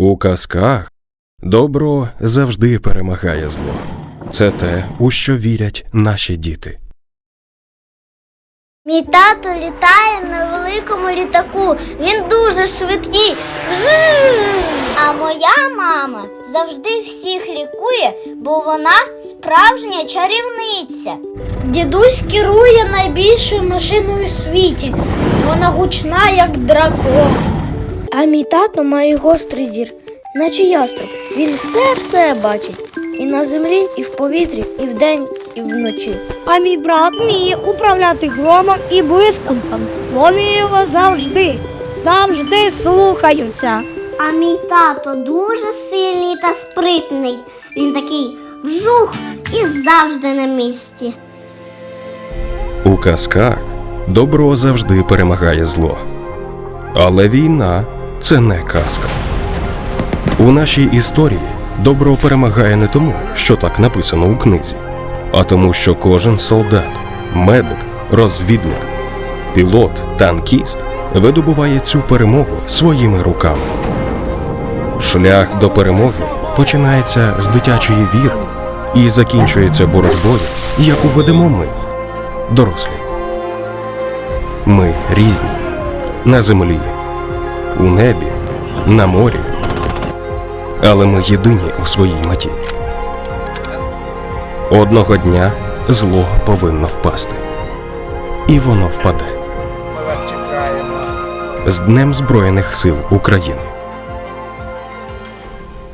У казках добро завжди перемагає зло. Це те, у що вірять наші діти. Мій тато літає на великому літаку. Він дуже швидкий. А моя мама завжди всіх лікує, бо вона справжня чарівниця. Дідусь керує найбільшою машиною у світі. Вона гучна, як дракон. А мій тато має гострий зір, наче яструб. Він все-все бачить. І на землі, і в повітрі, і вдень, і вночі. А мій брат вміє управляти громом і блискавком. Вони його завжди, завжди слухаються. А мій тато дуже сильний та спритний. Він такий вжух і завжди на місці. У казках добро завжди перемагає зло. Але війна це не казка. У нашій історії добро перемагає не тому, що так написано у книзі, а тому, що кожен солдат, медик, розвідник, пілот, танкіст видобуває цю перемогу своїми руками. Шлях до перемоги починається з дитячої віри і закінчується боротьбою, яку ведемо ми, дорослі. Ми різні на землі, у небі, на морі. Але ми єдині у своїй меті. Одного дня зло повинно впасти. І воно впаде. З Днем Збройних сил України.